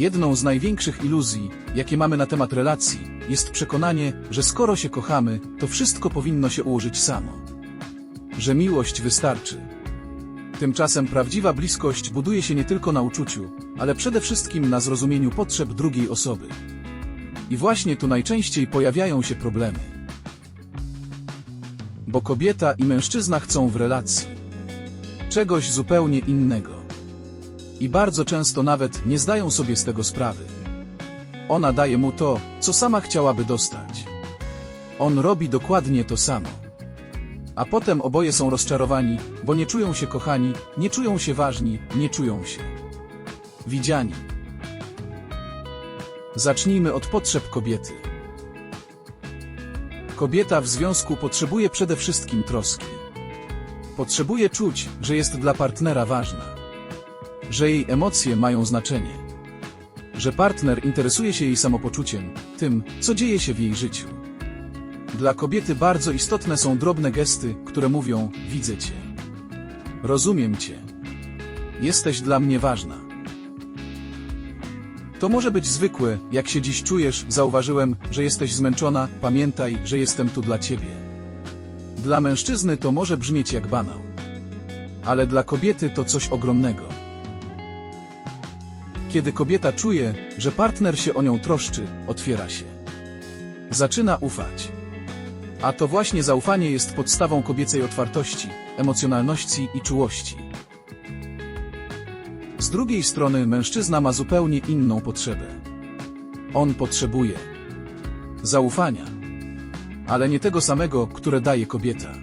Jedną z największych iluzji, jakie mamy na temat relacji, jest przekonanie, że skoro się kochamy, to wszystko powinno się ułożyć samo. Że miłość wystarczy. Tymczasem prawdziwa bliskość buduje się nie tylko na uczuciu, ale przede wszystkim na zrozumieniu potrzeb drugiej osoby. I właśnie tu najczęściej pojawiają się problemy. Bo kobieta i mężczyzna chcą w relacji czegoś zupełnie innego. I bardzo często nawet nie zdają sobie z tego sprawy. Ona daje mu to, co sama chciałaby dostać. On robi dokładnie to samo. A potem oboje są rozczarowani, bo nie czują się kochani, nie czują się ważni, nie czują się widziani. Zacznijmy od potrzeb kobiety. Kobieta w związku potrzebuje przede wszystkim troski. Potrzebuje czuć, że jest dla partnera ważna, że jej emocje mają znaczenie, że partner interesuje się jej samopoczuciem, tym, co dzieje się w jej życiu. Dla kobiety bardzo istotne są drobne gesty, które mówią: Widzę cię. Rozumiem cię. Jesteś dla mnie ważna. To może być zwykłe, jak się dziś czujesz, zauważyłem, że jesteś zmęczona, pamiętaj, że jestem tu dla ciebie. Dla mężczyzny to może brzmieć jak banał. Ale dla kobiety to coś ogromnego. Kiedy kobieta czuje, że partner się o nią troszczy, otwiera się. Zaczyna ufać. A to właśnie zaufanie jest podstawą kobiecej otwartości, emocjonalności i czułości. Z drugiej strony mężczyzna ma zupełnie inną potrzebę. On potrzebuje zaufania, ale nie tego samego, które daje kobieta.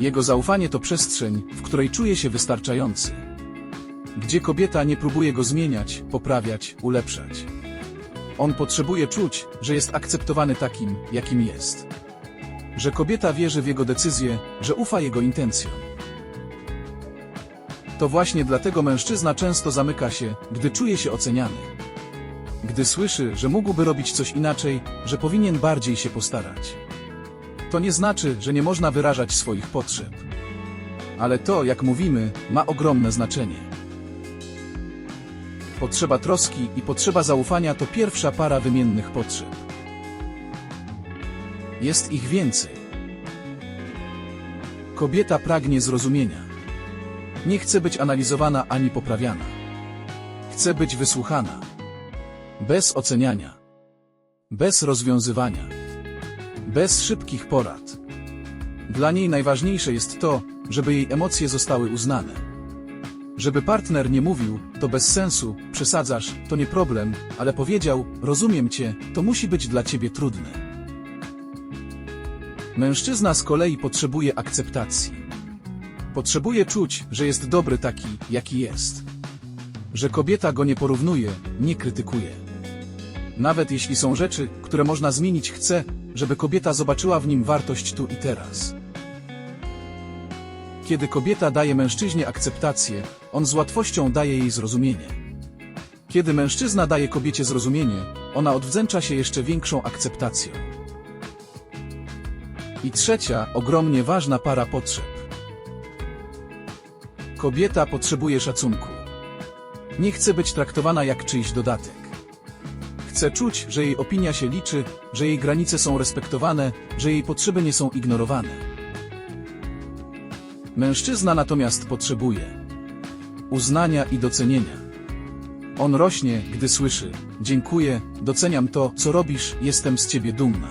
Jego zaufanie to przestrzeń, w której czuje się wystarczający. Gdzie kobieta nie próbuje go zmieniać, poprawiać, ulepszać. On potrzebuje czuć, że jest akceptowany takim, jakim jest. Że kobieta wierzy w jego decyzje, że ufa jego intencjom. To właśnie dlatego mężczyzna często zamyka się, gdy czuje się oceniany. Gdy słyszy, że mógłby robić coś inaczej, że powinien bardziej się postarać. To nie znaczy, że nie można wyrażać swoich potrzeb. Ale to, jak mówimy, ma ogromne znaczenie. Potrzeba troski i potrzeba zaufania to pierwsza para wymiennych potrzeb. Jest ich więcej. Kobieta pragnie zrozumienia. Nie chce być analizowana ani poprawiana. Chce być wysłuchana. Bez oceniania. Bez rozwiązywania. Bez szybkich porad. Dla niej najważniejsze jest to, żeby jej emocje zostały uznane. Żeby partner nie mówił, to bez sensu, przesadzasz, to nie problem, ale powiedział, rozumiem cię, to musi być dla ciebie trudne. Mężczyzna z kolei potrzebuje akceptacji. Potrzebuje czuć, że jest dobry taki, jaki jest. Że kobieta go nie porównuje, nie krytykuje. Nawet jeśli są rzeczy, które można zmienić, chce, żeby kobieta zobaczyła w nim wartość tu i teraz. Kiedy kobieta daje mężczyźnie akceptację, on z łatwością daje jej zrozumienie. Kiedy mężczyzna daje kobiecie zrozumienie, ona odwdzięcza się jeszcze większą akceptacją. I trzecia, ogromnie ważna para potrzeb. Kobieta potrzebuje szacunku. Nie chce być traktowana jak czyjś dodatek. Chce czuć, że jej opinia się liczy, że jej granice są respektowane, że jej potrzeby nie są ignorowane. Mężczyzna natomiast potrzebuje uznania i docenienia. On rośnie, gdy słyszy: Dziękuję, doceniam to, co robisz, jestem z ciebie dumna.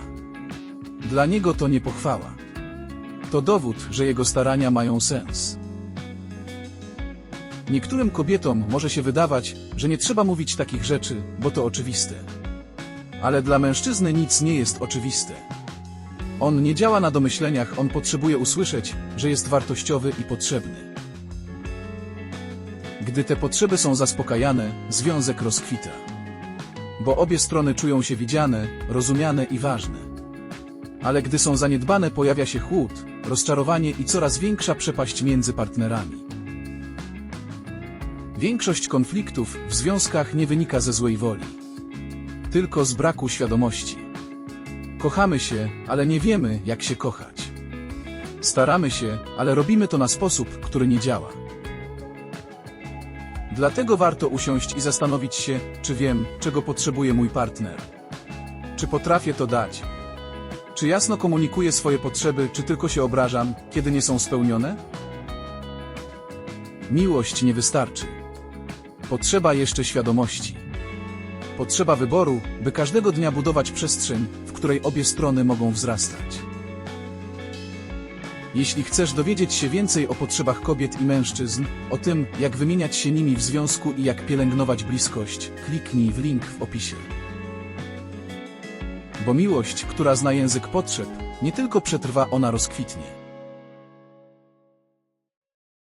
Dla niego to nie pochwała. To dowód, że jego starania mają sens. Niektórym kobietom może się wydawać, że nie trzeba mówić takich rzeczy, bo to oczywiste. Ale dla mężczyzny nic nie jest oczywiste. On nie działa na domyśleniach, on potrzebuje usłyszeć, że jest wartościowy i potrzebny. Gdy te potrzeby są zaspokajane, związek rozkwita. Bo obie strony czują się widziane, rozumiane i ważne. Ale gdy są zaniedbane, pojawia się chłód, rozczarowanie i coraz większa przepaść między partnerami. Większość konfliktów w związkach nie wynika ze złej woli, tylko z braku świadomości. Kochamy się, ale nie wiemy, jak się kochać. Staramy się, ale robimy to na sposób, który nie działa. Dlatego warto usiąść i zastanowić się, czy wiem, czego potrzebuje mój partner. Czy potrafię to dać? Czy jasno komunikuję swoje potrzeby, czy tylko się obrażam, kiedy nie są spełnione? Miłość nie wystarczy. Potrzeba jeszcze świadomości. Potrzeba wyboru, by każdego dnia budować przestrzeń, której obie strony mogą wzrastać. Jeśli chcesz dowiedzieć się więcej o potrzebach kobiet i mężczyzn, o tym, jak wymieniać się nimi w związku i jak pielęgnować bliskość, kliknij w link w opisie. Bo miłość, która zna język potrzeb, nie tylko przetrwa, ona rozkwitnie.